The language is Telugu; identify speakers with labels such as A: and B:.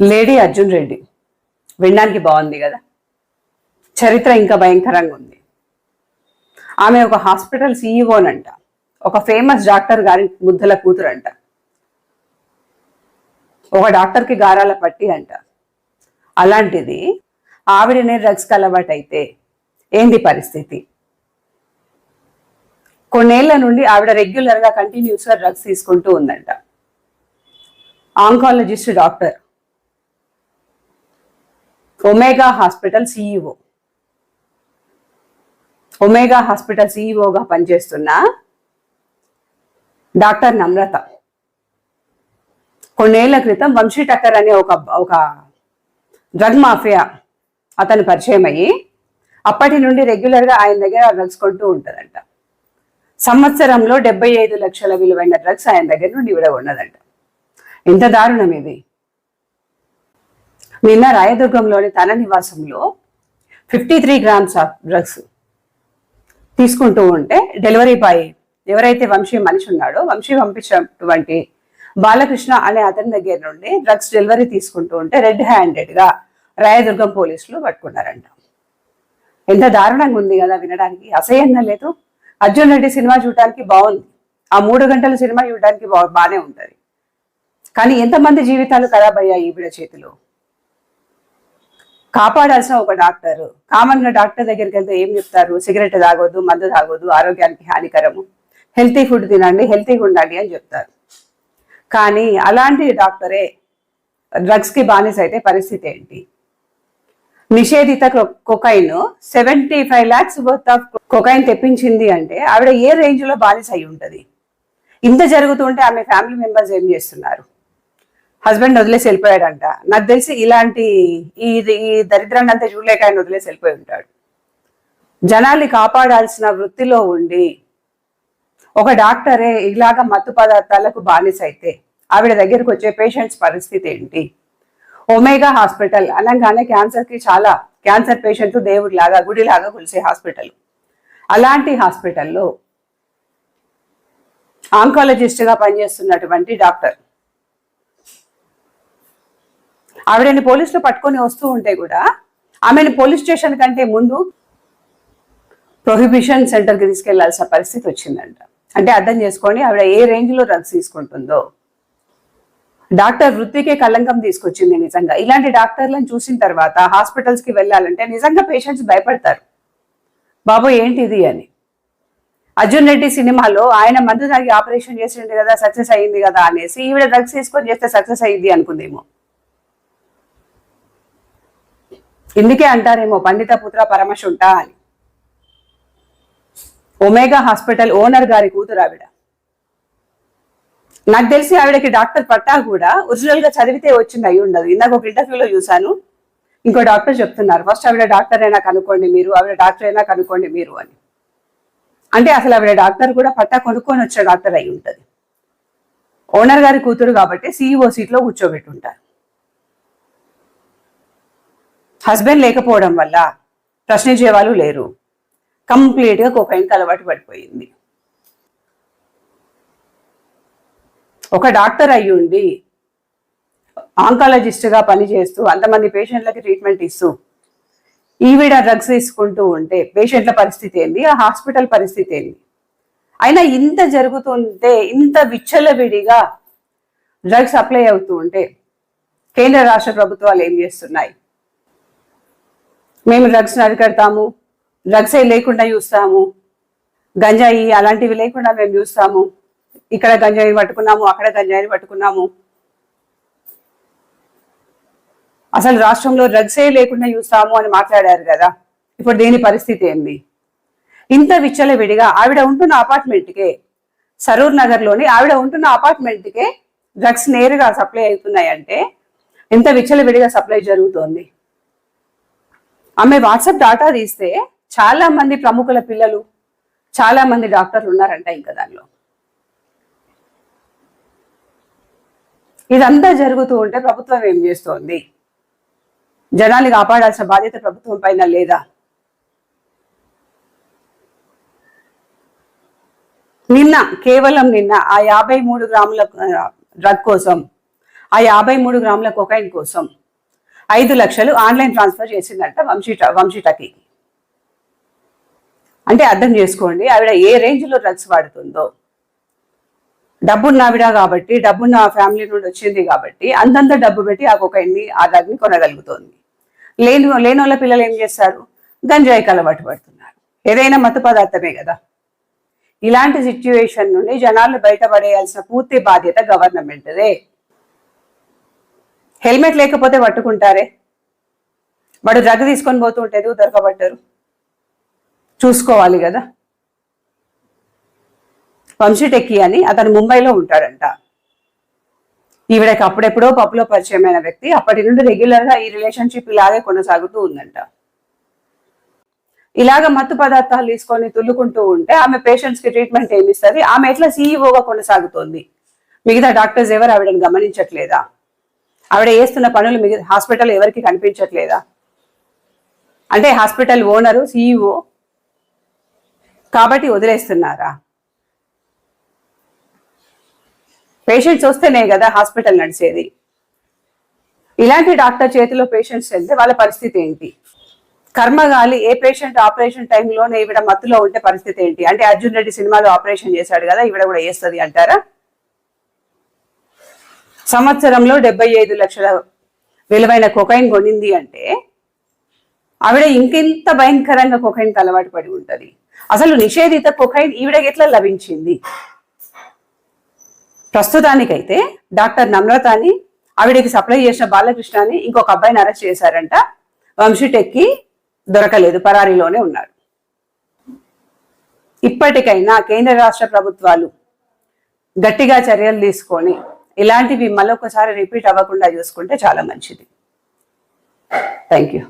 A: లేడీ అర్జున్ రెడ్డి. వినడానికి బాగుంది కదా. చరిత్ర ఇంకా భయంకరంగా ఉంది. ఆమె ఒక హాస్పిటల్ సీఈఓనంట ఒక ఫేమస్ డాక్టర్ గారి ముద్దల కూతురంట. ఒక డాక్టర్కి గారాల పట్టి అంట. అలాంటిది ఆవిడనే డ్రగ్స్కి అలవాటైతే ఏంది పరిస్థితి? కొన్నేళ్ళ నుండి ఆవిడ రెగ్యులర్గా కంటిన్యూస్గా డ్రగ్స్ తీసుకుంటూ ఉందంట. Oncologist doctor. Omega hospital CEO Omega hospital సిఇఓగా పనిచేస్తున్న డాక్టర్ నమ్రత. కొన్నేళ్ళ క్రితం వంశీ టక్కర్ అనే ఒక ఒక డ్రగ్ మాఫియా అతను పరిచయం అయ్యి అప్పటి నుండి రెగ్యులర్గా ఆయన దగ్గర డ్రగ్స్ కొంటూ ఉంటుందంట. సంవత్సరంలో డెబ్బై ఐదు లక్షల విలువైన డ్రగ్స్ ఆయన దగ్గర నుండి ఇవిడ ఉన్నదంట ఇంత దారుణం ఇది నిన్న రాయదుర్గంలోని తన నివాసంలో fifty three grams of drugs తీసుకుంటూ ఉంటే డెలివరీ బాయ్ ఎవరైతే వంశీ మనిషి ఉన్నాడో వంశీ పంపించినటువంటి బాలకృష్ణ అనే అతని దగ్గర నుండి డ్రగ్స్ డెలివరీ తీసుకుంటూ ఉంటే రెడ్ హ్యాండెడ్గా రాయదుర్గం పోలీసులు పట్టుకున్నారంట. ఎంత దారుణంగా ఉంది కదా వినడానికి. అసహ్యంగా లేదు. అర్జున్ రెడ్డి సినిమా చూడడానికి బాగుంది. ఆ మూడు గంటల సినిమా చూడడానికి బా బాగానే ఉంటుంది. కానీ ఎంతమంది జీవితాలు ఖరాబ్ అయ్యాయి ఈవిడ చేతిలో? కాపాడాల్సిన ఒక డాక్టర్. కామన్గా డాక్టర్ దగ్గరికి వెళ్తే ఏం చెప్తారు? సిగరెట్ తాగొద్దు మందు తాగొద్దు ఆరోగ్యానికి హానికరము. హెల్తీ ఫుడ్ తినండి హెల్తీగా ఉండండి అని చెప్తారు. కానీ అలాంటి డాక్టరే డ్రగ్స్కి బానిస అయితే పరిస్థితి ఏంటి? నిషేధిత cocaine seventy five lakhs worth of cocaine తెప్పించింది అంటే ఆవిడ ఏ రేంజ్లో బానిస అయి ఉంటది? ఇంత జరుగుతుంటే ఆమె ఫ్యామిలీ మెంబర్స్ ఏం చేస్తున్నారు? హస్బెండ్ వదిలేసి వెళ్ళిపోయాడంట. నాకు తెలిసి ఇలాంటి ఈ ఈ దరిద్రాన్ని అంతా చూడలేక ఆయన వదిలేసి వెళ్ళిపోయి ఉంటాడు. జనాల్ని కాపాడాల్సిన వృత్తిలో ఉండి ఒక డాక్టరే ఇలాగ మత్తు పదార్థాలకు బానిస అయితే ఆవిడ దగ్గరికి వచ్చే పేషెంట్స్ పరిస్థితి ఏంటి? ఒమేగా హాస్పిటల్ అనగానే క్యాన్సర్కి చాలా క్యాన్సర్ పేషెంట్ దేవుడిలాగా గుడిలాగా కొలిసే హాస్పిటల్. అలాంటి హాస్పిటల్లో ఆంకాలజిస్ట్గా పనిచేస్తున్నటువంటి డాక్టర్ ఆవిడని పోలీసులు పట్టుకొని వస్తూ ఉంటే కూడా ఆమెను పోలీస్ స్టేషన్ కంటే ముందు ప్రొహిబిషన్ సెంటర్కి తీసుకెళ్ళాల్సిన పరిస్థితి వచ్చిందంట. అంటే అర్థం చేసుకొని ఆవిడ ఏ రేంజ్లో డ్రగ్స్ తీసుకుంటుందో. డాక్టర్ వృత్తికే కలంకం తీసుకొచ్చింది నిజంగా. ఇలాంటి డాక్టర్లను చూసిన తర్వాత హాస్పిటల్స్కి వెళ్ళాలంటే నిజంగా పేషెంట్స్ భయపడతారు. బాబు ఏంటిది? అని. అర్జున్ రెడ్డి సినిమాలో ఆయన మందు తాగి ఆపరేషన్ చేసిండు కదా సక్సెస్ అయ్యింది కదా అనేసి ఈవిడ డ్రగ్స్ తీసుకొని చేస్తే సక్సెస్ అయ్యింది అనుకుందేమో. ఇందుకే అంటారేమో పండిత పుత్ర పరమశుంట అని ఒమేగా హాస్పిటల్ ఓనర్ గారి కూతురు ఆవిడ. నాకు తెలిసి ఆవిడకి డాక్టర్ పట్టా కూడా ఒరిజినల్గా చదివితే వచ్చింది అయి ఉండదు. ఇందాక ఒక ఇంటర్వ్యూలో చూశాను. ఇంకో డాక్టర్ చెప్తున్నారు ఫస్ట్ ఆవిడ డాక్టర్ అయినా కనుక్కోండి మీరు ఆవిడ డాక్టర్ అయినా కనుక్కోండి మీరు అని. అంటే అసలు ఆవిడ డాక్టర్ కూడా పట్టా కొనుక్కొని వచ్చే డాక్టర్ అయి ఉంటుంది. ఓనర్ గారి కూతురు కాబట్టి సీఈఓ సీట్లో కూర్చోబెట్టుంటారు. హస్బెండ్ లేకపోవడం వల్ల ప్రశ్నించే వాళ్ళు లేరు. కంప్లీట్గా కోకైన్కి అలవాటు పడిపోయింది. ఒక డాక్టర్ అయ్యి ఉండి ఆంకాలజిస్ట్గా పనిచేస్తూ అంతమంది పేషెంట్లకి ట్రీట్మెంట్ ఇస్తూ ఈవిడ డ్రగ్స్ తీసుకుంటూ ఉంటే పేషెంట్ల పరిస్థితి ఏంది? ఆ హాస్పిటల్ పరిస్థితి ఏంది? అయినా ఇంత జరుగుతుంటే ఇంత విచ్చలవిడిగా డ్రగ్స్ అప్లై అవుతూ ఉంటే కేంద్ర రాష్ట్ర ప్రభుత్వాలు ఏం చేస్తున్నాయి? మేము డ్రగ్స్ అరికడతాము డ్రగ్స్ లేకుండా చూస్తాము గంజాయి అలాంటివి లేకుండా మేము చూస్తాము. ఇక్కడ గంజాయి పట్టుకున్నాము అక్కడ గంజాయిని పట్టుకున్నాము. అసలు రాష్ట్రంలో డ్రగ్సే లేకుండా చూస్తాము అని మాట్లాడారు కదా. ఇప్పుడు దేని పరిస్థితి ఏంది? ఇంత విచ్చలవిడిగా ఆవిడ ఉంటున్న అపార్ట్మెంట్కే సరూర్ నగర్లోని ఆవిడ ఉంటున్న అపార్ట్మెంట్కే డ్రగ్స్ నేరుగా సప్లై అవుతున్నాయంటే విచ్చల విచ్చలవిడిగా సప్లై జరుగుతోంది. ఆమె వాట్సాప్ డాటా తీస్తే చాలా మంది ప్రముఖుల పిల్లలు చాలా మంది డాక్టర్లు ఉన్నారంట ఇంకా దానిలో. ఇదంతా జరుగుతూ ఉంటే ప్రభుత్వం ఏం చేస్తోంది? జనాన్ని కాపాడాల్సిన బాధ్యత ప్రభుత్వం పైన లేదా? నిన్న కేవలం నిన్న ఆ యాభై మూడు గ్రాముల డ్రగ్ కోసం ఆ యాభై మూడు గ్రాముల కొకైన్ కోసం ఐదు లక్షలు ఆన్లైన్ ట్రాన్స్ఫర్ చేసిందంట వంశీ వంశీటకి. అంటే అర్థం చేసుకోండి ఆవిడ ఏ రేంజ్లో డ్రగ్స్ వాడుతుందో. డబ్బున్న ఆవిడ కాబట్టి డబ్బున్న ఫ్యామిలీ నుండి వచ్చింది కాబట్టి అంతంత డబ్బు పెట్టి ఆ కొకైన్ని ఆ డ్రగ్ని కొనగలుగుతోంది. లేని లేని వాళ్ళ పిల్లలు ఏం చేస్తారు? గంజాయికి అలవాటు పడుతున్నారు. ఏదైనా మత్తు పదార్థమే కదా. ఇలాంటి సిచ్యువేషన్ నుండి జనాలు బయటపడేయాల్సిన పూర్తి బాధ్యత గవర్నమెంట్దే. హెల్మెట్ లేకపోతే పట్టుకుంటారే? వాడు డ్రగ్ తీసుకొని పోతూ ఉంటే దొరకబట్టరు చూసుకోవాలి కదా. వంశీటెక్కి అని అతను ముంబైలో ఉంటాడంట. ఈవిడకి అప్పుడెప్పుడో పప్పులో పరిచయమైన వ్యక్తి అప్పటి నుండి రెగ్యులర్గా ఈ రిలేషన్షిప్ ఇలాగే కొనసాగుతూ ఉందంట. ఇలాగ మత్తు పదార్థాలు తీసుకొని తుల్లుకుంటూ ఉంటే ఆమె పేషెంట్స్కి ట్రీట్మెంట్ ఏమి ఇస్తుంది ఆమె ఎట్లా సీఈఓగా కొనసాగుతోంది? మిగతా డాక్టర్స్ ఎవరు ఆవిడని గమనించట్లేదా? ఆవిడ చేస్తున్న పనులు మిగతా హాస్పిటల్ ఎవరికి కనిపించట్లేదా? అంటే హాస్పిటల్ ఓనరు సీఈఓ కాబట్టి వదిలేస్తున్నారా? పేషెంట్స్ వస్తేనే కదా హాస్పిటల్ నడిచేది. ఇలాంటి డాక్టర్ చేతిలో పేషెంట్స్ వెళ్తే వాళ్ళ పరిస్థితి ఏంటి? కర్మగాలి ఏ పేషెంట్ ఆపరేషన్ టైంలోనే ఈవిడ మత్తులో ఉంటే పరిస్థితి ఏంటి? అంటే అర్జున్ రెడ్డి సినిమాలో ఆపరేషన్ చేశాడు కదా ఈవిడ కూడా చేస్తుంది అంటారా? సంవత్సరంలో డెబ్బై ఐదు లక్షల విలువైన కొకైన్ కొనింది అంటే ఆవిడ ఇంకెంత భయంకరంగా కొకైన్ అలవాటు పడి ఉంటుంది. అసలు నిషేధిత కొకైన్ ఈవిడకి ఎట్లా లభించింది? ప్రస్తుతానికైతే డాక్టర్ నమ్రతాని ఆవిడకి సప్లై చేసిన బాలకృష్ణని ఇంకొక అబ్బాయిని అరెస్ట్ చేశారంట. వంశీటెక్కి దొరకలేదు పరారీలోనే ఉన్నాడు ఇప్పటికైనా కేంద్ర రాష్ట్ర ప్రభుత్వాలు గట్టిగా చర్యలు తీసుకొని ఇలాంటివి మళ్ళొకసారి రిపీట్ అవ్వకుండా చూసుకుంటే చాలా మంచిది. Thank you